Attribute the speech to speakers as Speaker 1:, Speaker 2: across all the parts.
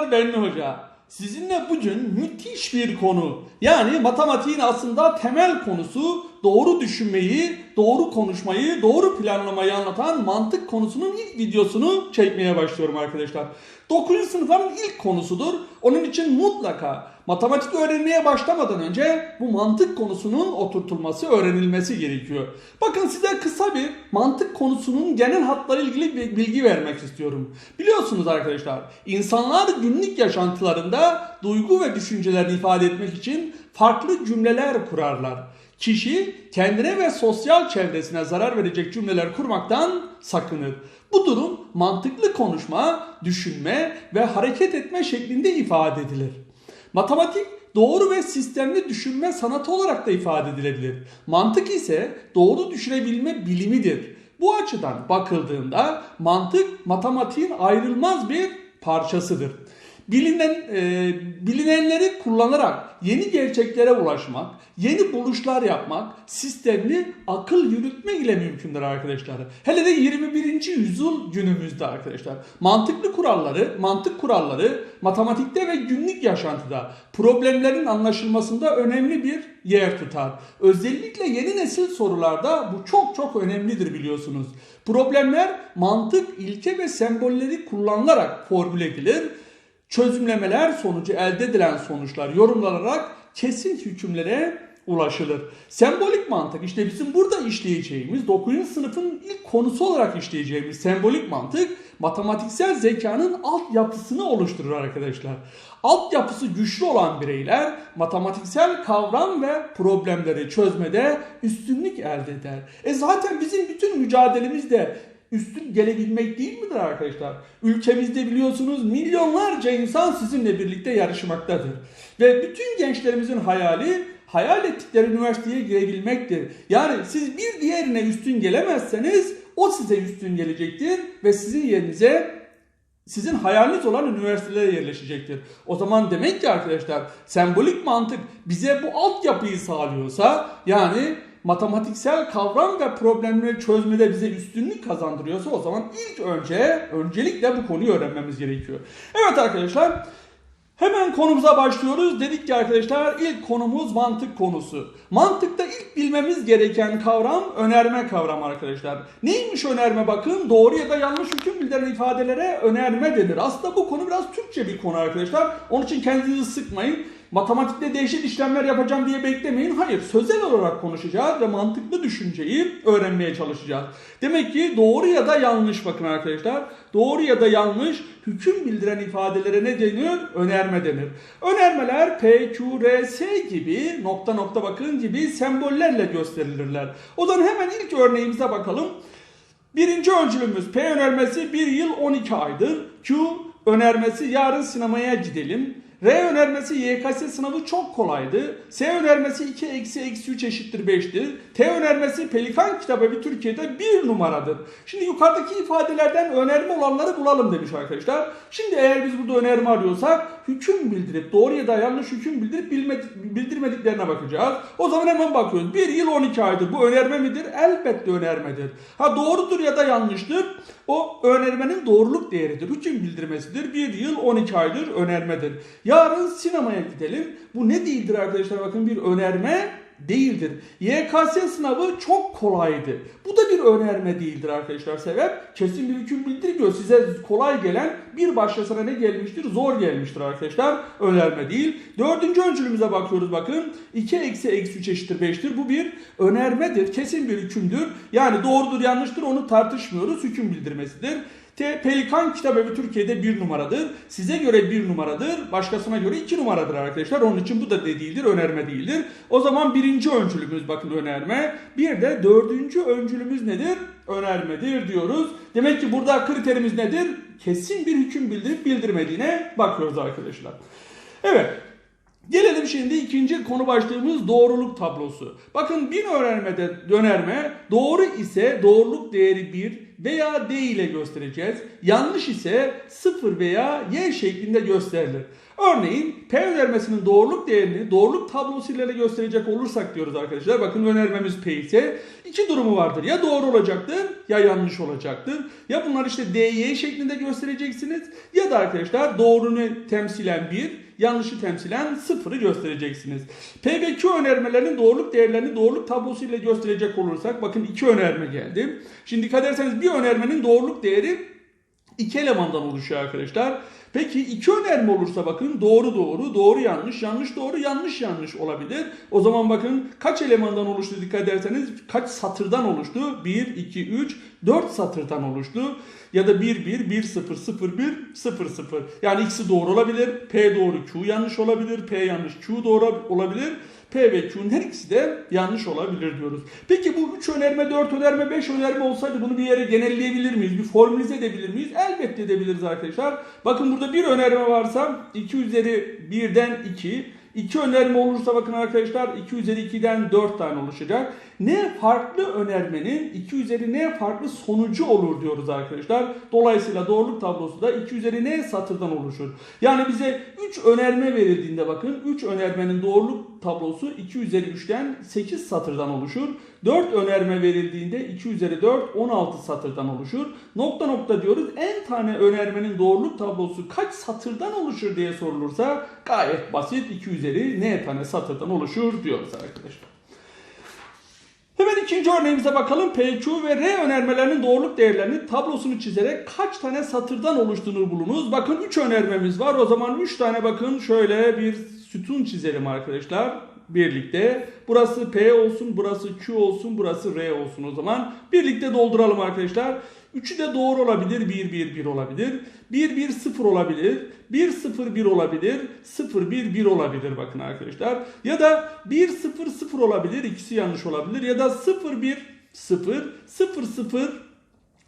Speaker 1: arkadaşlar ben Hoca. Sizinle bugün müthiş bir konu. Yani matematiğin aslında temel konusu doğru düşünmeyi, doğru konuşmayı, doğru planlamayı anlatan mantık konusunun ilk videosunu çekmeye başlıyorum arkadaşlar. 9. sınıfların ilk konusudur. Onun için mutlaka matematik öğrenmeye başlamadan önce bu mantık konusunun oturtulması, öğrenilmesi gerekiyor. Bakın size kısa bir mantık konusunun genel hatları ilgili bir bilgi vermek istiyorum. Biliyorsunuz arkadaşlar, insanlar günlük yaşantılarında duygu ve düşüncelerini ifade etmek için farklı cümleler kurarlar. Kişi kendine ve sosyal çevresine zarar verecek cümleler kurmaktan sakınır. Bu durum mantıklı konuşma, düşünme ve hareket etme şeklinde ifade edilir. Matematik doğru ve sistemli düşünme sanatı olarak da ifade edilebilir. Mantık ise doğru düşünebilme bilimidir. Bu açıdan bakıldığında mantık matematiğin ayrılmaz bir parçasıdır. Bilinen, e, bilinenleri kullanarak yeni gerçeklere ulaşmak, yeni buluşlar yapmak, sistemli akıl yürütme ile mümkündür arkadaşlar. Hele de 21. yüzyıl günümüzde arkadaşlar. Mantıklı kuralları, mantık kuralları matematikte ve günlük yaşantıda problemlerin anlaşılmasında önemli bir yer tutar. Özellikle yeni nesil sorularda bu çok çok önemlidir biliyorsunuz. Problemler mantık, ilke ve sembolleri kullanılarak formüle edilir çözümlemeler sonucu elde edilen sonuçlar yorumlanarak kesin hükümlere ulaşılır. Sembolik mantık işte bizim burada işleyeceğimiz 9. sınıfın ilk konusu olarak işleyeceğimiz sembolik mantık matematiksel zekanın altyapısını oluşturur arkadaşlar. Altyapısı güçlü olan bireyler matematiksel kavram ve problemleri çözmede üstünlük elde eder. E zaten bizim bütün mücadelemiz de üstün gelebilmek değil midir arkadaşlar? Ülkemizde biliyorsunuz milyonlarca insan sizinle birlikte yarışmaktadır. Ve bütün gençlerimizin hayali hayal ettikleri üniversiteye girebilmektir. Yani siz bir diğerine üstün gelemezseniz o size üstün gelecektir ve sizin yerinize sizin hayaliniz olan üniversitelere yerleşecektir. O zaman demek ki arkadaşlar sembolik mantık bize bu altyapıyı sağlıyorsa yani matematiksel kavram ve problemleri çözmede bize üstünlük kazandırıyorsa o zaman ilk önce öncelikle bu konuyu öğrenmemiz gerekiyor. Evet arkadaşlar Hemen konumuza başlıyoruz. Dedik ki arkadaşlar ilk konumuz mantık konusu. Mantıkta ilk bilmemiz gereken kavram önerme kavramı arkadaşlar. Neymiş önerme bakın doğru ya da yanlış hüküm bildiren ifadelere önerme denir. Aslında bu konu biraz Türkçe bir konu arkadaşlar. Onun için kendinizi sıkmayın matematikte değişik işlemler yapacağım diye beklemeyin. Hayır, sözel olarak konuşacağız ve mantıklı düşünceyi öğrenmeye çalışacağız. Demek ki doğru ya da yanlış bakın arkadaşlar. Doğru ya da yanlış hüküm bildiren ifadelere ne deniyor? Önerme denir. Önermeler P, Q, R, S gibi nokta nokta bakın gibi sembollerle gösterilirler. O zaman hemen ilk örneğimize bakalım. Birinci öncülümüz P önermesi 1 yıl 12 aydır. Q önermesi yarın sinemaya gidelim. R önermesi YKS sınavı çok kolaydı. S önermesi 2 eksi eksi 3 eşittir 5'tir. T önermesi Pelikan kitabı bir Türkiye'de bir numaradır. Şimdi yukarıdaki ifadelerden önerme olanları bulalım demiş arkadaşlar. Şimdi eğer biz burada önerme arıyorsak hüküm bildirip doğru ya da yanlış hüküm bildirip bildirmediklerine bakacağız. O zaman hemen bakıyoruz. 1 yıl 12 aydır. Bu önerme midir? Elbette önermedir. Ha doğrudur ya da yanlıştır. O önermenin doğruluk değeridir. Hüküm bildirmesidir. 1 yıl 12 aydır önermedir. Yarın sinemaya gidelim. Bu ne değildir arkadaşlar? Bakın bir önerme değildir. YKS sınavı çok kolaydı. Bu da bir önerme değildir arkadaşlar sebep. Kesin bir hüküm bildirmiyor. Size kolay gelen bir başkasına ne gelmiştir? Zor gelmiştir arkadaşlar. Önerme değil. Dördüncü öncülümüze bakıyoruz bakın. 2 eksi eksi 3 eşittir 5'tir. Bu bir önermedir. Kesin bir hükümdür. Yani doğrudur yanlıştır onu tartışmıyoruz. Hüküm bildirmesidir. T, Pelikan kitabevi Türkiye'de bir numaradır. Size göre bir numaradır. Başkasına göre iki numaradır arkadaşlar. Onun için bu da değildir, önerme değildir. O zaman birinci öncülümüz bakın önerme. Bir de dördüncü öncülümüz nedir? Önermedir diyoruz. Demek ki burada kriterimiz nedir? Kesin bir hüküm bildirip bildirmediğine bakıyoruz arkadaşlar. Evet. Gelelim şimdi ikinci konu başlığımız doğruluk tablosu. Bakın bir önermede dönerme doğru ise doğruluk değeri 1 veya D ile göstereceğiz. Yanlış ise 0 veya Y şeklinde gösterilir. Örneğin P önermesinin doğruluk değerini doğruluk tablosu ile gösterecek olursak diyoruz arkadaşlar. Bakın önermemiz P ise iki durumu vardır. Ya doğru olacaktır ya yanlış olacaktır. Ya bunlar işte D, Y şeklinde göstereceksiniz ya da arkadaşlar doğrunu temsilen 1, yanlışı temsilen sıfırı göstereceksiniz. P ve Q önermelerinin doğruluk değerlerini doğruluk tablosu ile gösterecek olursak bakın iki önerme geldi. Şimdi dikkat ederseniz bir önermenin doğruluk değeri iki elemandan oluşuyor arkadaşlar. Peki iki önerme olursa bakın doğru doğru, doğru yanlış, yanlış doğru, yanlış yanlış olabilir. O zaman bakın kaç elemandan oluştu dikkat ederseniz kaç satırdan oluştu? 1, 2, 3, 4 satırdan oluştu. Ya da 1, 1, 1, 0, 0, 1, 0, 0. Yani ikisi doğru olabilir. P doğru, Q yanlış olabilir. P yanlış, Q doğru olabilir. P ve Q'nun her ikisi de yanlış olabilir diyoruz. Peki bu 3 önerme, 4 önerme, 5 önerme olsaydı bunu bir yere genelleyebilir miyiz? Bir formülize edebilir miyiz? Elbette edebiliriz arkadaşlar. Bakın burada bir önerme varsa 2 üzeri 1'den 2. 2 önerme olursa bakın arkadaşlar 2 üzeri 2'den 4 tane oluşacak. Ne farklı önermenin 2 üzeri ne farklı sonucu olur diyoruz arkadaşlar. Dolayısıyla doğruluk tablosu da 2 üzeri ne satırdan oluşur. Yani bize 3 önerme verildiğinde bakın 3 önermenin doğruluk tablosu 2 üzeri 3'ten 8 satırdan oluşur. 4 önerme verildiğinde 2 üzeri 4 16 satırdan oluşur. Nokta nokta diyoruz. En tane önermenin doğruluk tablosu kaç satırdan oluşur diye sorulursa gayet basit 2 üzeri ne tane satırdan oluşur diyoruz arkadaşlar. Hemen ikinci örneğimize bakalım. P, Q ve R önermelerinin doğruluk değerlerini tablosunu çizerek kaç tane satırdan oluştuğunu bulunuz. Bakın 3 önermemiz var. O zaman 3 tane bakın şöyle bir sütun çizelim arkadaşlar birlikte. Burası P olsun, burası Q olsun, burası R olsun o zaman. Birlikte dolduralım arkadaşlar. Üçü de doğru olabilir. 1 1 1 olabilir. 1 1 0 olabilir. 1 0 1 olabilir. 0 1 1 olabilir bakın arkadaşlar. Ya da 1 0 0 olabilir. İkisi yanlış olabilir. Ya da 0 1 0 0 0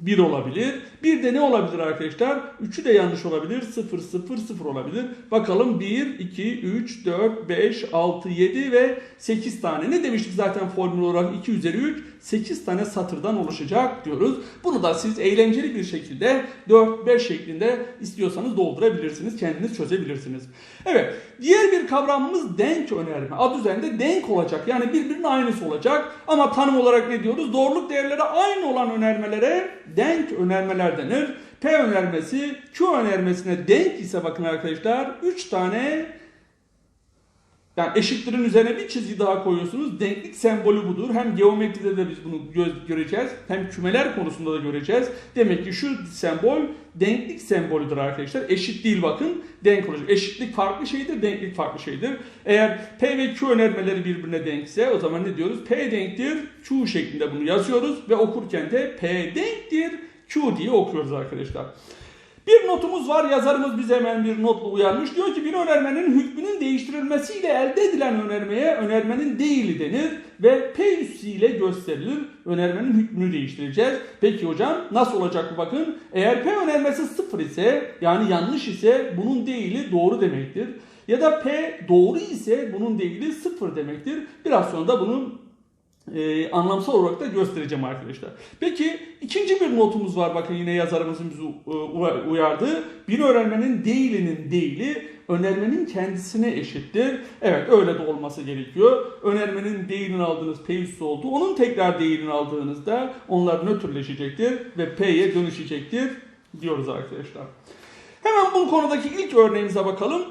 Speaker 1: 1 olabilir. Bir de ne olabilir arkadaşlar? Üçü de yanlış olabilir. 0 0 0 olabilir. Bakalım 1 2 3 4 5 6 7 ve 8 tane. Ne demiştik zaten formül olarak 2 üzeri 3 8 tane satırdan oluşacak diyoruz. Bunu da siz eğlenceli bir şekilde 4-5 şeklinde istiyorsanız doldurabilirsiniz. Kendiniz çözebilirsiniz. Evet. Diğer bir kavramımız denk önerme. Adı üzerinde denk olacak. Yani birbirinin aynısı olacak. Ama tanım olarak ne diyoruz? Doğruluk değerleri aynı olan önermelere denk önermeler denir. P önermesi Q önermesine denk ise bakın arkadaşlar 3 tane yani eşitlerin üzerine bir çizgi daha koyuyorsunuz. Denklik sembolü budur. Hem geometride de biz bunu gö- göreceğiz. Hem kümeler konusunda da göreceğiz. Demek ki şu sembol denklik sembolüdür arkadaşlar. Eşit değil bakın. Denk olacak. Eşitlik farklı şeydir, denklik farklı şeydir. Eğer P ve Q önermeleri birbirine denkse o zaman ne diyoruz? P denktir, Q şeklinde bunu yazıyoruz ve okurken de P denktir, Q diye okuyoruz arkadaşlar. Bir notumuz var. Yazarımız bize hemen bir notla uyarmış. Diyor ki bir önermenin hükmünün değiştirilmesiyle elde edilen önermeye önermenin değili denir ve P üssüyle gösterilir. Önermenin hükmünü değiştireceğiz. Peki hocam nasıl olacak bu bakın. Eğer P önermesi sıfır ise yani yanlış ise bunun değili doğru demektir. Ya da P doğru ise bunun değili sıfır demektir. Biraz sonra da bunun e, anlamsal olarak da göstereceğim arkadaşlar. Peki ikinci bir notumuz var bakın yine yazarımızın bizi e, uyardığı. Bir öğrenmenin değilinin değili önermenin kendisine eşittir. Evet öyle de olması gerekiyor. Önermenin değilini aldığınız P üssü oldu. Onun tekrar değilini aldığınızda onlar nötrleşecektir ve P'ye dönüşecektir diyoruz arkadaşlar. Hemen bu konudaki ilk örneğimize bakalım.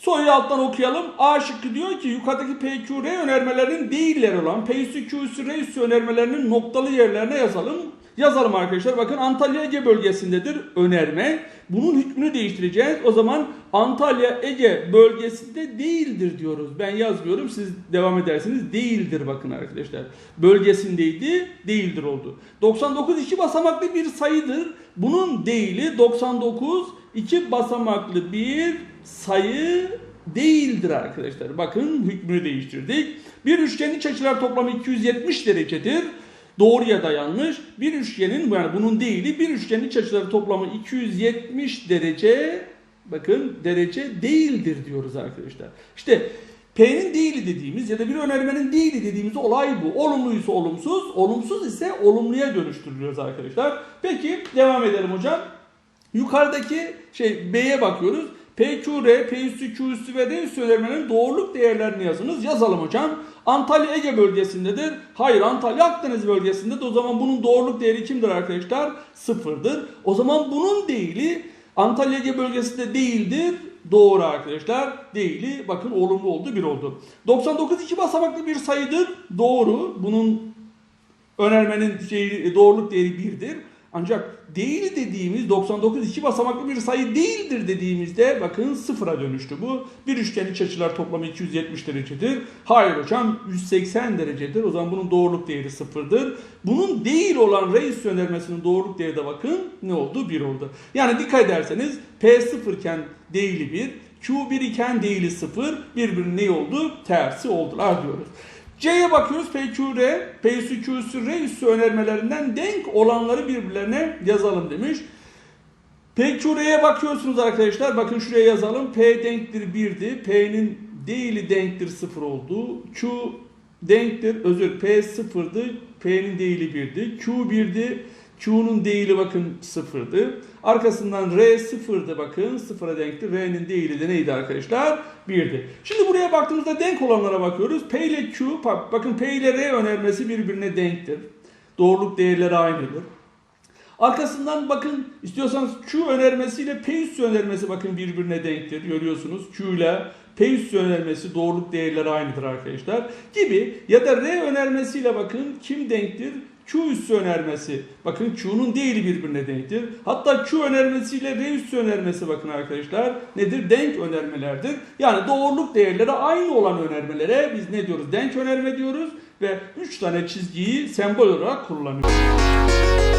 Speaker 1: Soruyu alttan okuyalım. A şıkkı diyor ki yukarıdaki PQR önermelerinin değilleri olan P üssü Q üssü R üssü önermelerinin noktalı yerlerine yazalım. Yazalım arkadaşlar. Bakın Antalya Ege bölgesindedir önerme. Bunun hükmünü değiştireceğiz. O zaman Antalya Ege bölgesinde değildir diyoruz. Ben yazmıyorum. Siz devam edersiniz. Değildir bakın arkadaşlar. Bölgesindeydi. Değildir oldu. 99 iki basamaklı bir sayıdır. Bunun değili 99 iki basamaklı bir sayı değildir arkadaşlar. Bakın hükmünü değiştirdik. Bir üçgenin iç açılar toplamı 270 derecedir. Doğru ya da yanlış. Bir üçgenin yani bunun değili bir üçgenin iç açıları toplamı 270 derece bakın derece değildir diyoruz arkadaşlar. İşte P'nin değili dediğimiz ya da bir önermenin değili dediğimiz olay bu. Olumluysa olumsuz, olumsuz ise olumluya dönüştürülüyoruz arkadaşlar. Peki devam edelim hocam. Yukarıdaki şey B'ye bakıyoruz. P, Q, R, P üssü, Q üssü ve D üssü önermenin doğruluk değerlerini yazınız. Yazalım hocam. Antalya Ege bölgesindedir. Hayır Antalya Akdeniz bölgesindedir. O zaman bunun doğruluk değeri kimdir arkadaşlar? Sıfırdır. O zaman bunun değili Antalya Ege bölgesinde değildir. Doğru arkadaşlar. Değili bakın olumlu oldu bir oldu. 99 iki basamaklı bir sayıdır. Doğru. Bunun önermenin şeyi, doğruluk değeri 1'dir. Ancak değil dediğimiz 99 iki basamaklı bir sayı değildir dediğimizde bakın sıfıra dönüştü bu. Bir üçgen iç açılar toplamı 270 derecedir. Hayır hocam 180 derecedir. O zaman bunun doğruluk değeri sıfırdır. Bunun değil olan reis önermesinin doğruluk değeri de bakın ne oldu? 1 oldu. Yani dikkat ederseniz P sıfır iken değili 1, Q1 iken değili 0, birbirinin ne oldu? Tersi oldular diyoruz. C'ye bakıyoruz. PQR, P üssü Q üssü R önermelerinden denk olanları birbirlerine yazalım demiş. PQR'ye bakıyorsunuz arkadaşlar. Bakın şuraya yazalım. P denktir 1'di. P'nin değili denktir 0 oldu. Q denktir. Özür P 0'dı. P'nin değili 1'di. Q 1'di. Q'nun değili bakın 0'dı. Arkasından R 0'dı bakın. 0'a denkti. R'nin değili de neydi arkadaşlar? 1'di. Şimdi buraya baktığımızda denk olanlara bakıyoruz. P ile Q, bak- bakın P ile R önermesi birbirine denktir. Doğruluk değerleri aynıdır. Arkasından bakın istiyorsanız Q önermesiyle P üssü önermesi bakın birbirine denktir. Görüyorsunuz Q ile P üssü önermesi doğruluk değerleri aynıdır arkadaşlar. Gibi ya da R önermesiyle bakın kim denktir? Q üssü önermesi. Bakın Q'nun değili birbirine denktir. Hatta Q önermesiyle R üssü önermesi bakın arkadaşlar nedir? Denk önermelerdir. Yani doğruluk değerleri aynı olan önermelere biz ne diyoruz? Denk önerme diyoruz ve 3 tane çizgiyi sembol olarak kullanıyoruz.